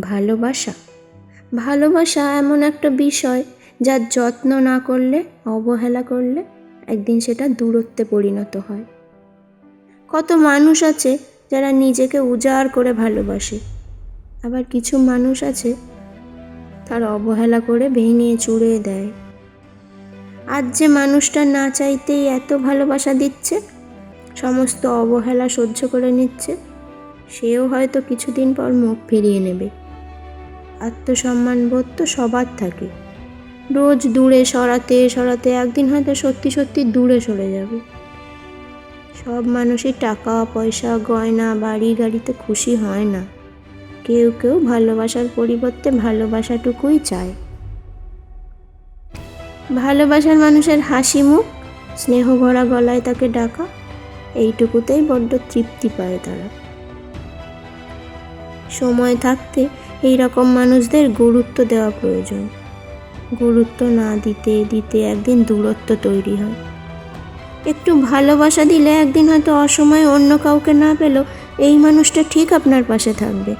ভালোবাসা। ভালোবাসা এমন একটা বিষয় যার যত্ন না করলে, অবহেলা করলে একদিন সেটা দূরত্বে পরিণত হয়। কত মানুষ আছে যারা নিজেকে উজাড় করে ভালোবাসে। আবার কিছু মানুষ আছে তার অবহেলা করে ভেঙে চুড়ে দেয়। আজ যে মানুষটা না চাইতেই এত ভালোবাসা দিচ্ছে, সমস্ত অবহেলা সহ্য করে নিচ্ছে, সেও হয়তো কিছুদিন পর মুখ ফিরিয়ে নেবে। আত্মসম্মান বোধ তো সবার থাকে। রোজ দূরে সরাতে সরাতে একদিন হয়তো সত্যি সত্যি দূরে সরে যাবে। সব মানুষই টাকা, পয়সা, গয়না, বাড়ি, গাড়িতে খুশি হয় না। কেউ কেউ ভালোবাসার পরিবর্তে ভালোবাসাটুকুই চায়। ভালোবাসার মানুষের হাসি মুখ, স্নেহ ভরা গলায় তাকে ডাকা, এইটুকুতেই বড্ড তৃপ্তি পায় তারা। সময় থাকতে এই রকম মানুষদের গুরুত্ব দেওয়া প্রয়োজন। গুরুত্ব না দিতে দিতে একদিন দূরত্ব তৈরি হয়। একটু ভালোবাসা দিলে একদিন হয়তো অসময়ে অন্য কাউকে না পেলেও এই মানুষটা ঠিক আপনার পাশে থাকবে।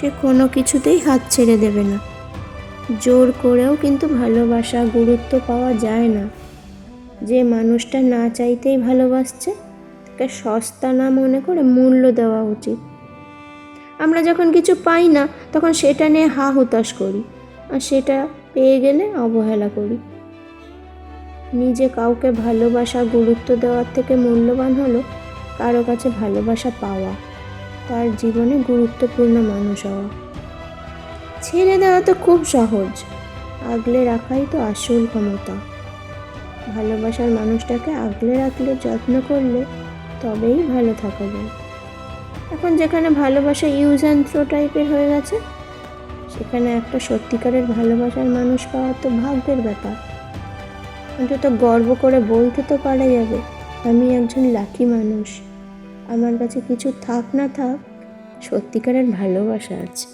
সে কোনো কিছুতেই হাত ছেড়ে দেবে না। জোর করেও কিন্তু ভালোবাসা, গুরুত্ব পাওয়া যায় না। যে মানুষটা না চাইতেই ভালোবাসছে, তাকে সস্তা না মনে করে মূল্য দেওয়া উচিত। আমরা যখন কিছু পাই না, তখন সেটা নিয়ে হা হুতাশ করি আর সেটা পেয়ে গেলে অবহেলা করি। নিজে কাউকে ভালোবাসা, গুরুত্ব দেওয়ার থেকে মূল্যবান হলো কারও কাছে ভালোবাসা পাওয়া, তার জীবনে গুরুত্বপূর্ণ মানুষ হওয়া। ছেড়ে দেওয়া তো খুব সহজ, আগলে রাখাই তো আসল ক্ষমতা। ভালোবাসার মানুষটাকে আগলে রাখলে, যত্ন করলে তবেই ভালো থাকা যায়। এখন যেখানে ভালোবাসা ইউজ অ্যান্ড থ্রো টাইপের হয়ে গেছে, সেখানে একটা সত্যিকারের ভালোবাসার মানুষ পাওয়া তো ভাগ্যের ব্যাপার। অন্তত গর্ব করে বলতে তো পারা যাবে, আমি একজন লাকি মানুষ। আমার কাছে কিছু থাক না থাক, সত্যিকারের ভালোবাসা আছে।